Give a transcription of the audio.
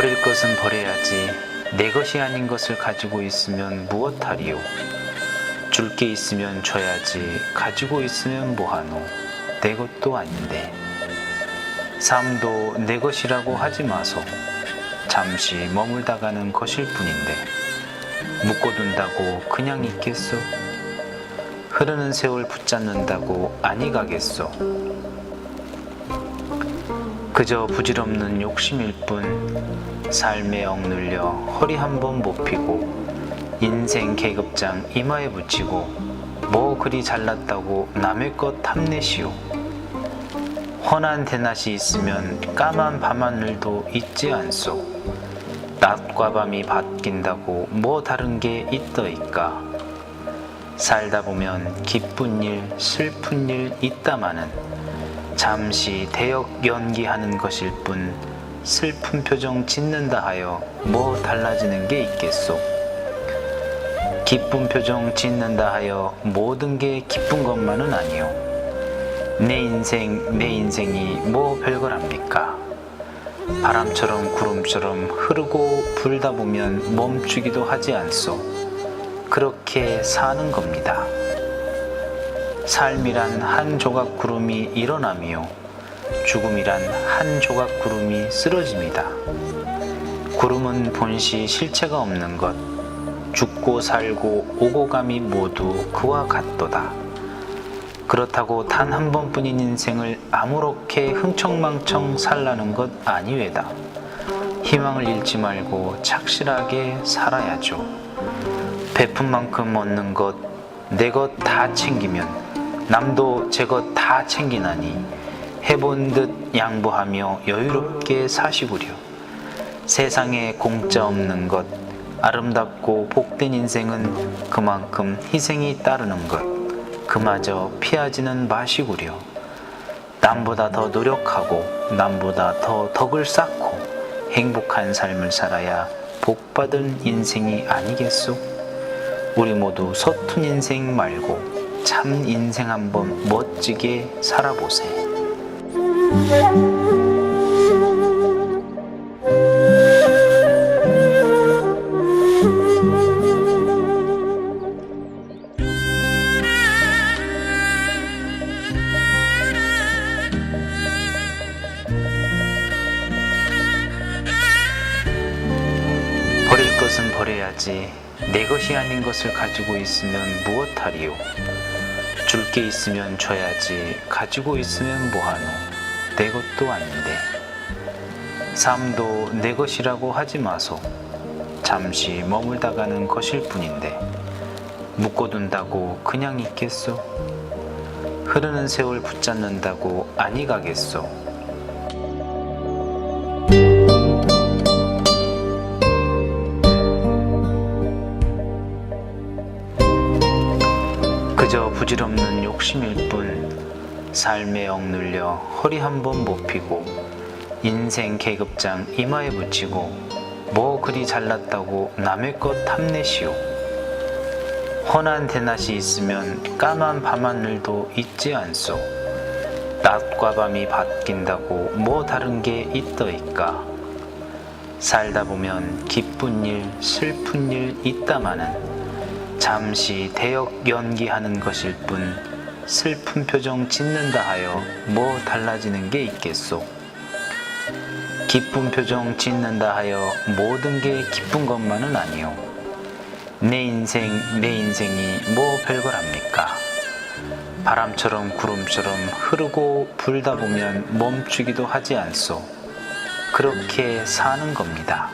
버릴 것은 버려야지. 내 것이 아닌 것을 가지고 있으면 무엇하리요? 줄 게 있으면 줘야지. 가지고 있으면 뭐하노? 내 것도 아닌데. 삶도 내 것이라고 하지 마소. 잠시 머물다 가는 것일 뿐인데. 묶어둔다고 그냥 있겠소? 흐르는 세월 붙잡는다고 아니 가겠소? 그저 부질없는 욕심일 뿐 삶에 억눌려 허리 한 번 못 피고 인생 계급장 이마에 붙이고 뭐 그리 잘났다고 남의 것 탐내시오. 헌한 대낮이 있으면 까만 밤하늘도 있지 않소. 낮과 밤이 바뀐다고 뭐 다른 게 있더이까. 살다 보면 기쁜 일 슬픈 일 있다마는 잠시 대역 연기하는 것일 뿐 슬픈 표정 짓는다 하여 뭐 달라지는 게 있겠소? 기쁜 표정 짓는다 하여 모든 게 기쁜 것만은 아니요. 내 인생, 내 인생이 뭐 별거랍니까? 바람처럼 구름처럼 흐르고 불다 보면 멈추기도 하지 않소. 그렇게 사는 겁니다. 삶이란 한 조각 구름이 일어나며 죽음이란 한 조각 구름이 쓰러집니다. 구름은 본시 실체가 없는 것, 죽고 살고 오고 감이 모두 그와 같도다. 그렇다고 단 한 번뿐인 인생을 아무렇게 흥청망청 살라는 것 아니외다. 희망을 잃지 말고 착실하게 살아야죠. 베푼 만큼 얻는 것, 내 것 다 챙기면 남도 제것 다 챙기나니 해본 듯 양보하며 여유롭게 사시구려. 세상에 공짜 없는 것, 아름답고 복된 인생은 그만큼 희생이 따르는 것, 그마저 피하지는 마시구려. 남보다 더 노력하고 남보다 더 덕을 쌓고 행복한 삶을 살아야 복받은 인생이 아니겠소? 우리 모두 서툰 인생 말고 참 인생 한번 멋지게 살아보세. 버릴 것은 버려야지. 내 것이 아닌 것을 가지고 있으면 무엇하리요? 줄 게 있으면 줘야지. 가지고 있으면 뭐하노? 내 것도 아닌데. 삶도 내 것이라고 하지 마소. 잠시 머물다 가는 것일 뿐인데. 묶어둔다고 그냥 있겠소? 흐르는 세월 붙잡는다고 아니 가겠소? 그저 부질없는 욕심일 뿐 삶에 억눌려 허리 한 번 못 피고 인생 계급장 이마에 붙이고 뭐 그리 잘났다고 남의 것 탐내시오. 헌한 대낮이 있으면 까만 밤하늘도 있지 않소. 낮과 밤이 바뀐다고 뭐 다른 게 있더이까. 살다 보면 기쁜 일 슬픈 일 있다마는 잠시 대역 연기하는 것일 뿐 슬픈 표정 짓는다 하여 뭐 달라지는 게 있겠소? 기쁜 표정 짓는다 하여 모든 게 기쁜 것만은 아니요. 내 인생, 내 인생이 뭐 별거랍니까? 바람처럼 구름처럼 흐르고 불다 보면 멈추기도 하지 않소. 그렇게 사는 겁니다.